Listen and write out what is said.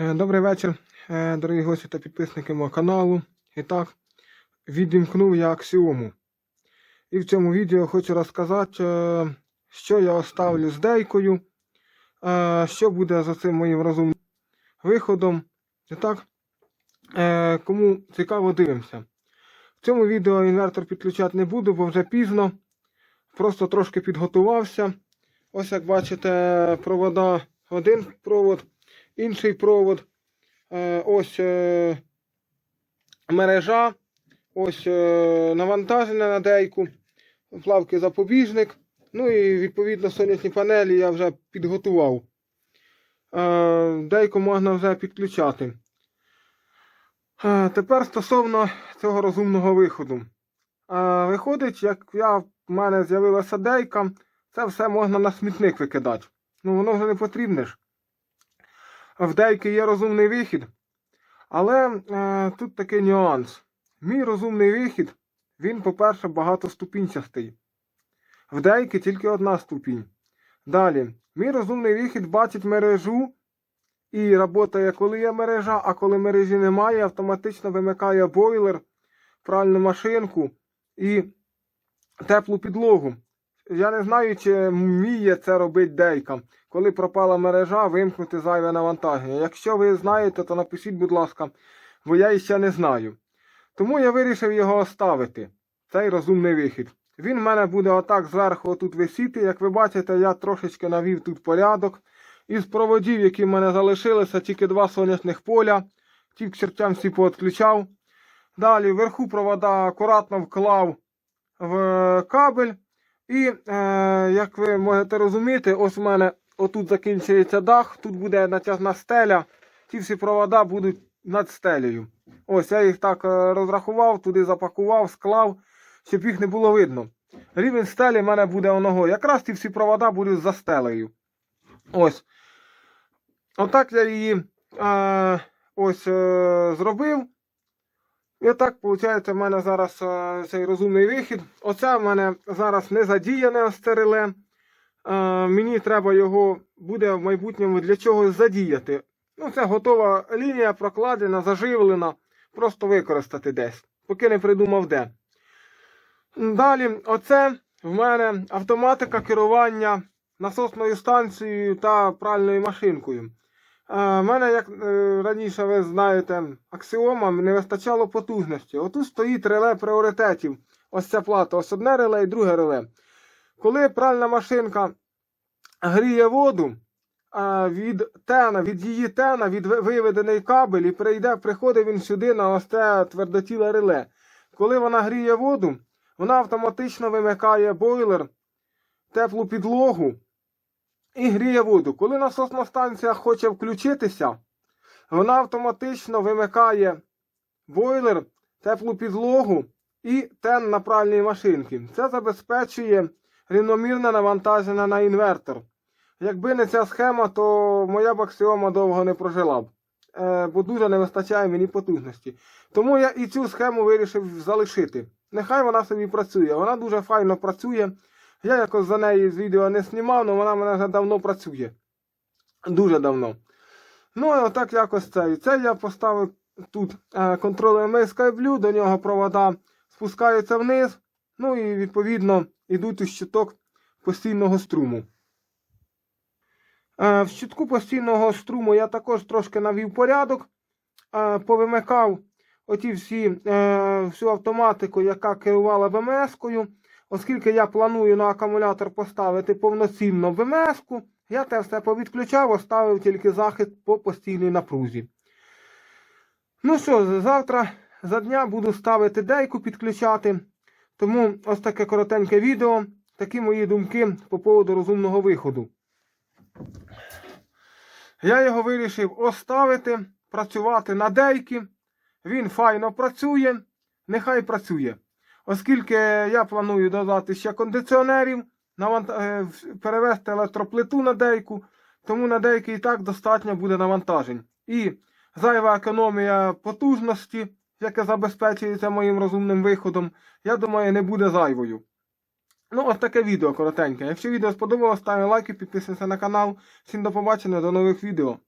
Е, Добрий вечір, е, дорогі гості та підписники мого каналу. І так, відімкнув я аксіому. І в цьому відео хочу розказати, е, що я оставлю з дейкою, що буде за цим моїм розумним виходом. І так, кому цікаво, дивимося. В цьому відео інвертор підключати не буду, бо вже пізно. Просто трошки підготувався. Ось як бачите, провода один провод, інший провод. Е, ось е, мережа, ось е, навантаження на дейку, плавки запобіжник. Ну і відповідно сонячні панелі я вже підготував. Дейку можна вже підключати. Тепер стосовно цього розумного виходу. Виходить, як я, в мене з'явилася дейка, це все можна на смітник викидати. Ну воно вже не потрібне ж. В дейки є розумний вихід. Але е, тут такий нюанс. Мій розумний вихід, він, по-перше, багатоступінчастий. В дейки тільки одна ступінь. Далі, мій розумний вихід бачить мережу і працює, коли є мережа, а коли мережі немає, автоматично вимикає бойлер, пральну машинку і теплу підлогу. Я не знаю, чи вміє це робити дейка, коли пропала мережа, вимкнути зайве навантаження. Якщо ви знаєте, то напишіть, будь ласка, бо я ще не знаю. Тому я вирішив його оставити, цей розумний вихід. Він в мене буде отак зверху отут висіти. Як ви бачите, я трошечки навів тут порядок. Із проводів, які в мене залишилися, тільки два сонячних поля. Ті к чертям всі поотключав. Далі вверху провода акуратно вклав в кабель. І, е, як ви можете розуміти, ось у мене отут закінчується дах, тут буде натяжна стеля. Ті всі провода будуть над стелею. Ось я їх так е, розрахував, туди запакував, склав, щоб їх не було видно. Рівень стелі в мене буде оного. Якраз ті всі провода будуть за стелею. Ось. Отак я її е, ось зробив. І так, виходить, в мене зараз е, цей розумний вихід. Оце в мене зараз не задіяне це. Е, мені треба його буде в майбутньому для чогось задіяти. Ну, це готова лінія, прокладена, заживлена. Просто використати десь, поки не придумав де. Далі, оце в мене автоматика керування насосною станцією та пральною машинкою. У мене, як е, раніше ви знаєте, аксіома не вистачало потужності. Отут стоїть реле пріоритетів. Ось ця плата, ось одне реле і друге реле. Коли пральна машинка гріє воду від тена, від її тена, від виведений кабель, і прийде, приходить він сюди на ось це твердотіле реле. Коли вона гріє воду, вона автоматично вимикає бойлер, теплу підлогу і гріє воду. Коли насосна станція хоче включитися, вона автоматично вимикає бойлер, теплу підлогу і тен на пральній машинці. Це забезпечує рівномірне навантаження на інвертор. Якби не ця схема, то моя б довго не прожила б, е, бо дуже не вистачає мені потужності. Тому я і цю схему вирішив залишити. Нехай вона собі працює. Вона дуже файно працює. Я якось за неї з відео не знімав, але вона в мене вже давно працює. Дуже давно. Ну, і отак якось це. І це я поставив тут е, контролер Skyblu, до нього провода спускаються вниз. Ну і відповідно йдуть у щиток постійного струму. Е, в щитку постійного струму я також трошки навів порядок, е, повимикав оті всі, всю автоматику, яка керувала БМС-кою. Оскільки я планую на акумулятор поставити повноцінно БМС-ку, я те все повідключав, оставив тільки захист по постійній напрузі. Ну що, завтра за дня буду ставити дейку підключати. Тому ось таке коротеньке відео. Такі мої думки по поводу розумного виходу. Я його вирішив оставити, працювати на дейки. Він файно працює, нехай працює. Оскільки я планую додати ще кондиціонерів, е, перевести електроплиту на дейку, тому на дейки і так достатньо буде навантажень. І зайва економія потужності, яка забезпечується моїм розумним виходом, я думаю, не буде зайвою. Ну, ось таке відео коротеньке. Якщо відео сподобалось, ставте лайки, підписуйтесь на канал. Всім до побачення, до нових відео.